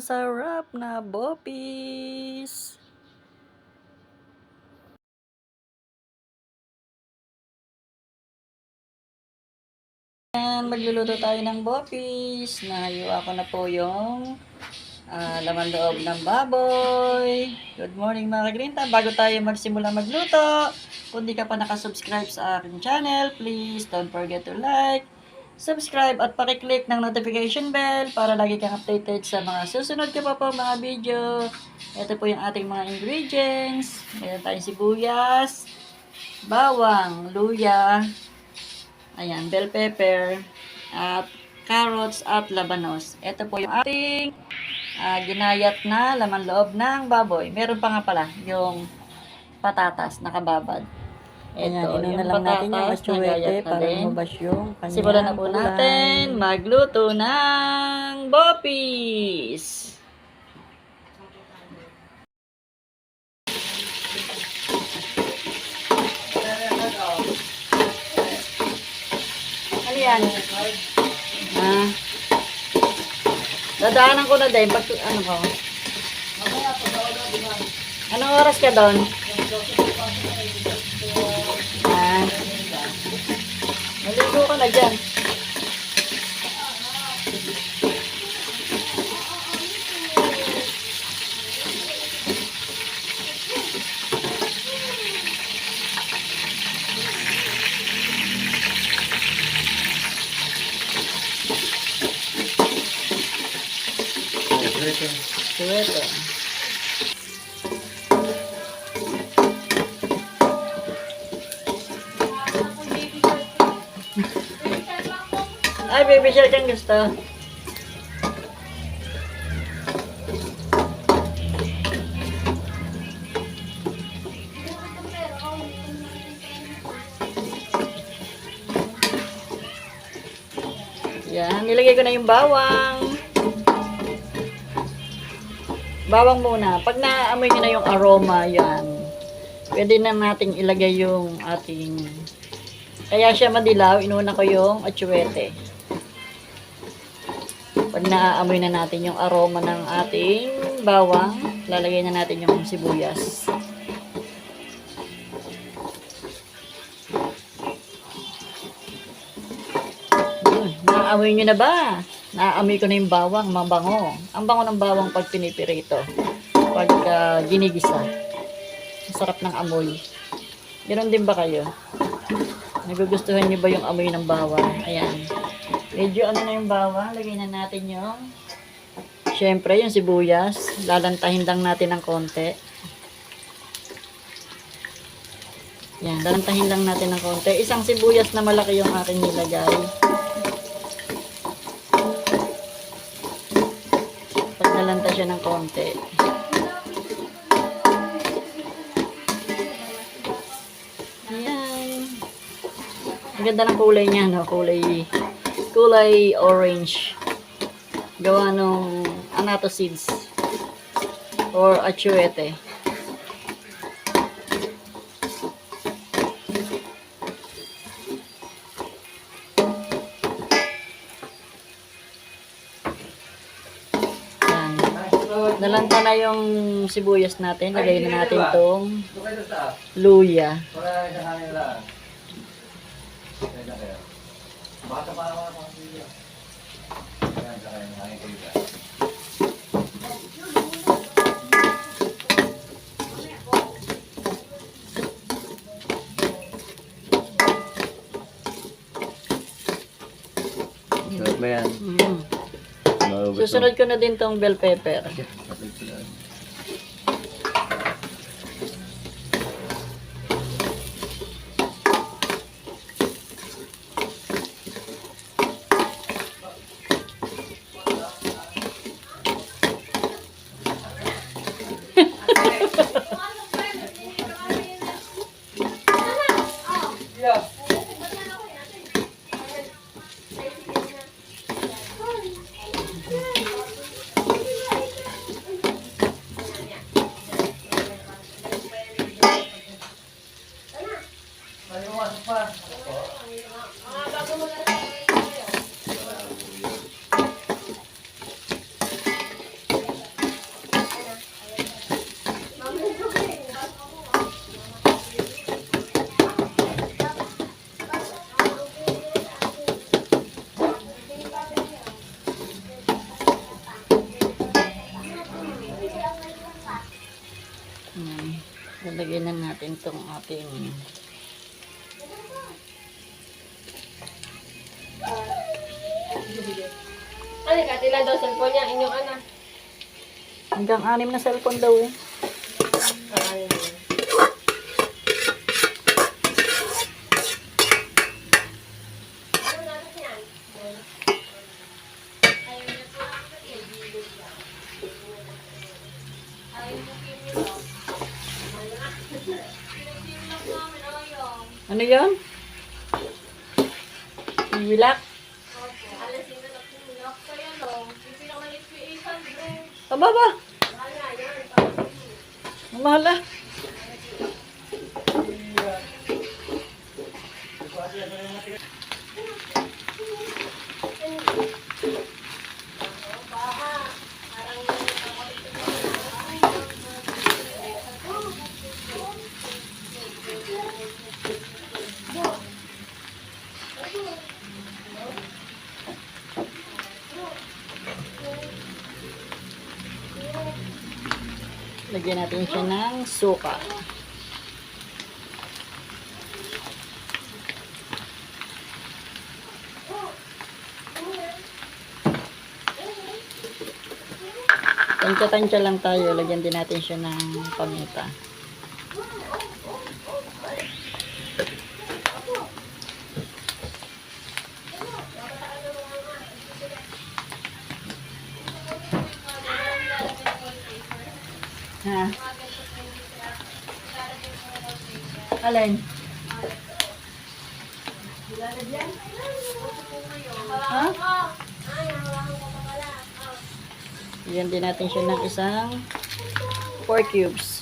masarap na bopis. Yan, magluluto tayo ng bopis. Nahiwa ko na po yung ah, laman loob ng baboy. Good morning mga kagrinta. Bago tayo magsimula magluto, kung di ka pa nakasubscribe sa aking channel, please don't forget to like, subscribe at pakiclick ng notification bell para lagi kang updated sa mga susunod ko pa po mga video. Ito po yung ating mga ingredients. Meron tayong sibuyas, bawang, luya, ayan, bell pepper, at carrots at labanos. Ito po yung ating ah, ginayat na laman loob ng baboy. Meron pa nga pala yung patatas nakababad. Ayan, Ito, inuna lang natin yung patatas, atsuwete nagayat na para lumabas yung kanyang Simulan na po kulay. natin magluto ng bopis. Ano yan? Ah. Dadaanan ko na din. Pag, ano ko? Anong oras ka doon? Ah. Maligo ka na dyan. Suwete. Ay, baby shark ang gusto. Yan, nilagay ko na yung bawang. Bawang muna. Pag naamoy nyo na yung aroma, yan. Pwede na nating ilagay yung ating... Kaya siya madilaw, inuna ko yung atsuete. Pag naaamoy na natin yung aroma ng ating bawang, lalagay na natin yung sibuyas. Naaamoy nyo na ba? Naaamoy ko na yung bawang, mabango. Ang bango ng bawang pag pinipirito. Pag ah, ginigisa. Sarap ng amoy. Ganon din ba kayo? Nagugustuhan niyo ba yung amoy ng bawang? Ayan. Medyo ano na yung bawang. Lagay na natin yung Siyempre, yung sibuyas. Lalantahin lang natin ng konti. Yan, lalantahin lang natin ng konti. Isang sibuyas na malaki yung aking nilagay. Pag nalanta siya ng konti. Ang ganda ng kulay niya, no? Kulay, kulay orange. Gawa nung anato seeds. Or achuete. Nalanta na yung sibuyas natin. Lagay na natin tong luya. Sarap na yan. Mm-hmm. Mm. Malubos Susunod ko na din tong bell pepper. Yeah. na natin tong ating Ano ka, tila daw cellphone niya, inyong anak. hanggang anim na cellphone daw eh. Ano yan? Wilak? Aba ba? Mahal ah. Lagyan natin siya ng suka. Tansya-tansya lang tayo. Lagyan din natin siya ng paminta. Ha? Alin? Ha? Bigyan din natin siya ng isang 4 cubes.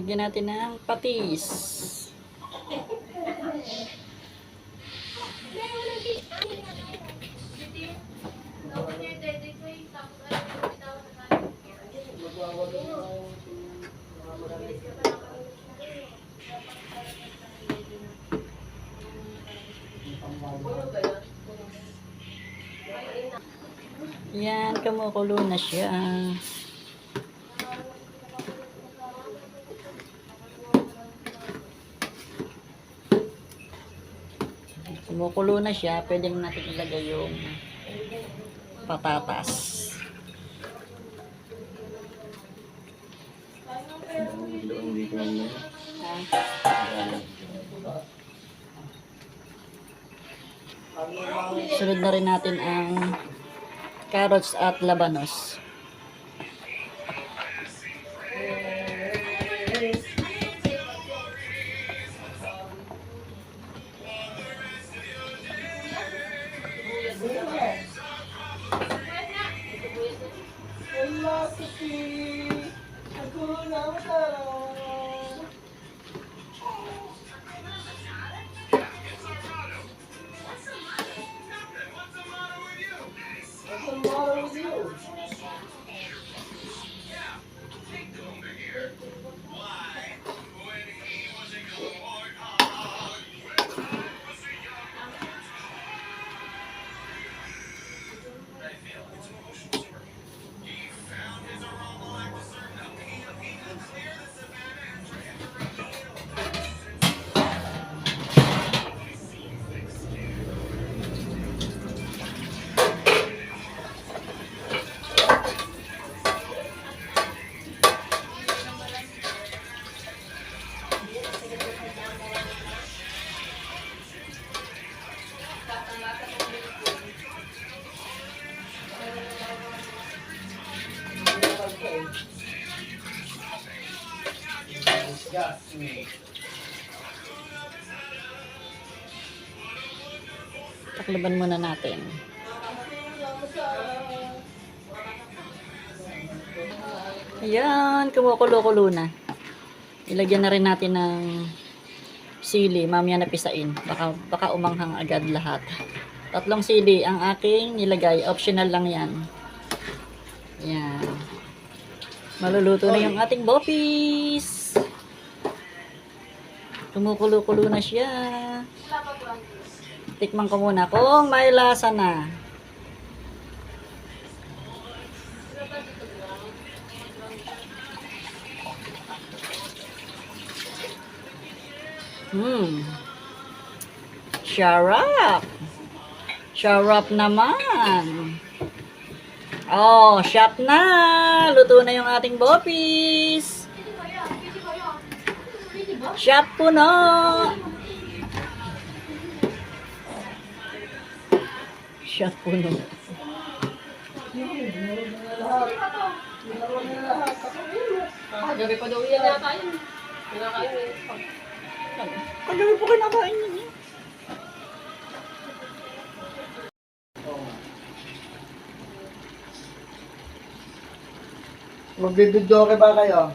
Lagyan natin ng patis. Yan, kumukulo na siya. Kumukulo na siya, pwede na natin ilagay yung patatas. Sunod na rin natin ang carrots at labanos. Taklaban muna natin. Ayan, kumukulo-kulo na. Ilagyan na rin natin ng sili. Mamaya napisain. Baka, baka umanghang agad lahat. Tatlong CD ang aking nilagay. Optional lang yan. Yan. Maluluto na yung ating bopis. Kumukulo-kulo na siya. Tikman ko muna kung may lasa na. Hmm. Sharap. Sharap naman. Oh, shot na. Luto na yung ating bopis. Shot puno. Shot puno. Gabi pa daw yan yata yun. Kinakain yun. Kagabi po kinakain niya. Magbibidyo ba kayo?